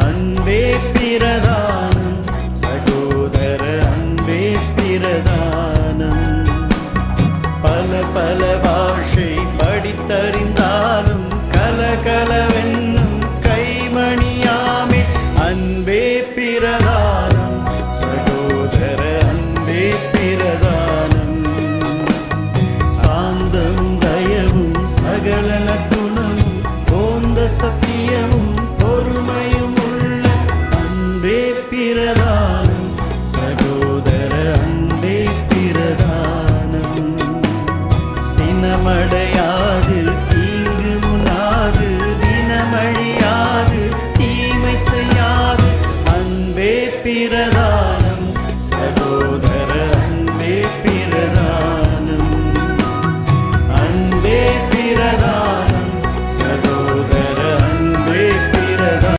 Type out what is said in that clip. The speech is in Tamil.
அன்பே பிரதானம் சகோதர அன்பே பிரதானம். பல பல பாஷை படித்தறிந்தாலும் கலகலவென்னும் கைமணியாமே. அன்பே பிரதானம் சகோதர அன்பே பிரதானம். சாந்தம் தயவும் சகலன நற்குணமும் போந்த சத்தியமும் பிறதான